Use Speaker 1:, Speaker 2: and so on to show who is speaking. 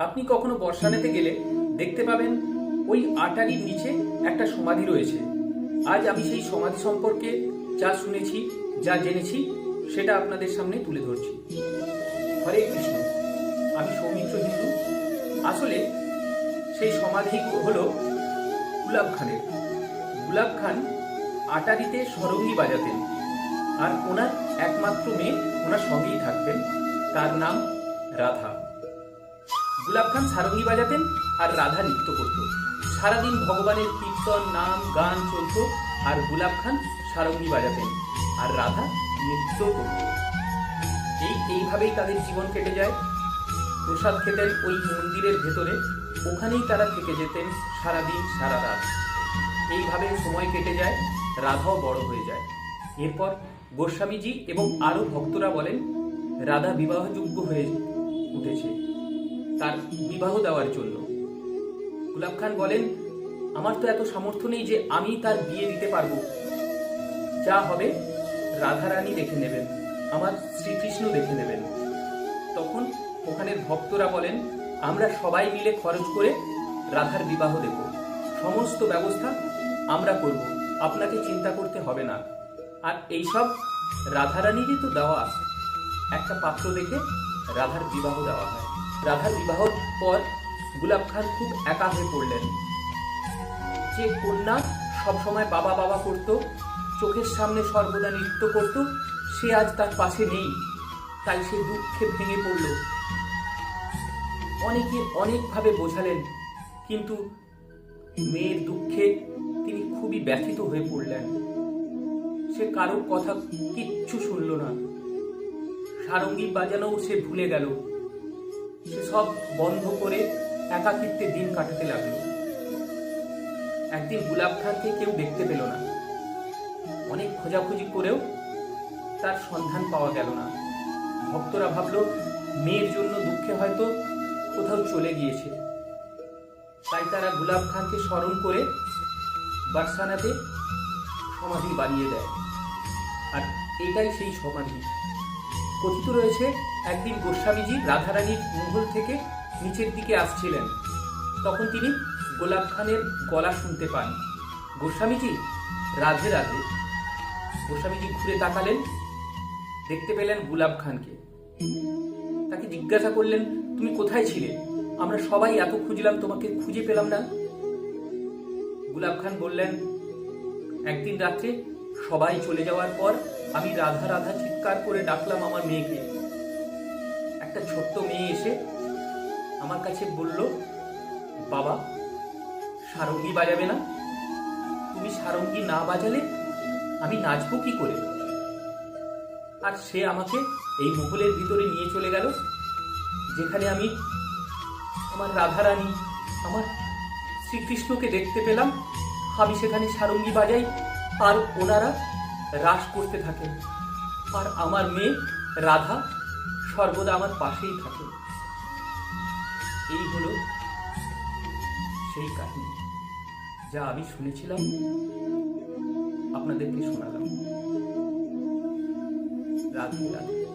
Speaker 1: আপনি কখনো বর্ষানেতে গেলে দেখতে পাবেন ওই আটারির নিচে একটা সমাধি রয়েছে। আজ আমি সেই সমাধি সম্পর্কে যা শুনেছি, যা জেনেছি, সেটা আপনাদের সামনে তুলে ধরছি। হরে কৃষ্ণ, আমি সৌমিত্র হিন্দু। আসলে সেই সমাধি হল গুলাব খানের। গুলাব খান আটারিতে সরঙ্গি বাজাতেন। আর ওনার একমাত্র মেয়ে, ওনার সঙ্গেই থাকতেন। তার নাম রাধা। গুলাব খান সারঙ্গি বাজাতেন আর রাধা নৃত্য করত। সারাদিন ভগবানের কীর্তন, নাম, গান চলত আর গুলাব খান সারঙ্গি বাজাতেন আর রাধা নৃত্য করত। এই, এইভাবেই তাদের জীবন কেটে যায়। প্রসাদ খেতেন ওই মন্দিরের ভেতরে, ওখানেই তারা থেকে যেতেন সারাদিন, সারা রাত। এইভাবে সময় কেটে যায়, রাধাও বড় হয়ে যায়। এরপর গোস্বামীজি এবং আরও ভক্তরা বলেন, রাধা বিবাহযোগ্য হয়ে উঠেছে। তার বিবাহ দেওয়ার জন্য। গুলাব খান বলেন, আমার তো এত সামর্থ্য নেই যে আমি তার বিয়ে দিতে পারব। যা হবে রাধারানী দেখে নেবেন, আমার শ্রীকৃষ্ণ দেখে নেবেন। তখন ওখানের ভক্তরা বলেন, আমরা সবাই মিলে খরচ করে রাধার বিবাহ দেব। সমস্ত ব্যবস্থা আমরা করব, আপনাকে চিন্তা করতে হবে না। আর এইসব রাধারানীরই তো দেওয়া একটা পাত্র দেখে রাধার বিবাহ দেওয়া হয়। রাধার বিবাহর পর গুলাব খান খুব একা হয়ে পড়লেন। যে কন্যা সবসময় বাবা বাবা করত, চোখের সামনে সর্বদা নৃত্য করত, সে আজ তার পাশে নেই। তাই সে দুঃখে ভেঙে পড়ল। অনেকে অনেকভাবে বোঝালেন, কিন্তু মেয়ের দুঃখে তিনি খুবই ব্যথিত হয়ে পড়লেন। সে কারোর কথা কিচ্ছু শুনল না। সারঙ্গী বাজানোও সে ভুলে গেল। সে সব বন্ধ করে একাকিত্বে দিন কাটাতে লাগল। একদিন গুলাব খানকে কেউ দেখতে পেল না। অনেক খোঁজাখুঁজি করেও তার সন্ধান পাওয়া গেল না। ভক্তরা ভাবল, মেয়ের জন্য দুঃখে হয়তো কোথাও চলে গিয়েছে। তাই তারা গুলাব খানকে স্মরণ করে বারসানাতে সমাধি বানিয়ে দেয়। আর এটাই সেই সমাধি। কথিত রয়েছে, একদিন গোস্বামীজি রাধারানীর মহল থেকে নিচের দিকে আসছিলেন। তখন তিনি গোলাপ খানের গলা শুনতে পান। গোস্বামীজি, রাধে রাধে। গোস্বামীজি ঘুরে তাকালেন, দেখতে পেলেন গুলাব খানকে। তাকে জিজ্ঞাসা করলেন, তুমি কোথায় ছিলে? আমরা সবাই এত খুঁজলাম, তোমাকে খুঁজে পেলাম না? গুলাব খান বললেন, একদিন রাত্রে সবাই চলে যাওয়ার পর আমি রাধা রাধা চিৎকার করে ডাকলাম আমার মেয়েকে। একটা ছোট্ট মেয়ে এসে আমার কাছে বলল, বাবা, সারঙ্গী বাজাবে না? তুমি সারঙ্গী না বাজালে আমি নাচবো কি করে? আর সে আমাকে এই মহলের ভিতরে নিয়ে চলে গেল, যেখানে আমি আমার রাধারানী, আমার শ্রীকৃষ্ণকে দেখতে পেলাম। আমি সেখানে সারঙ্গী বাজাই, আর ওনারা রাস করতে থাকে। আর আমার মেয়ে রাধা সর্বদা আমার পাশেই থাকে। এই হলো সেই কাহিনী যা আমি শুনেছিলাম। আপনাদেরকে শোনালাম। রাধে রাধে।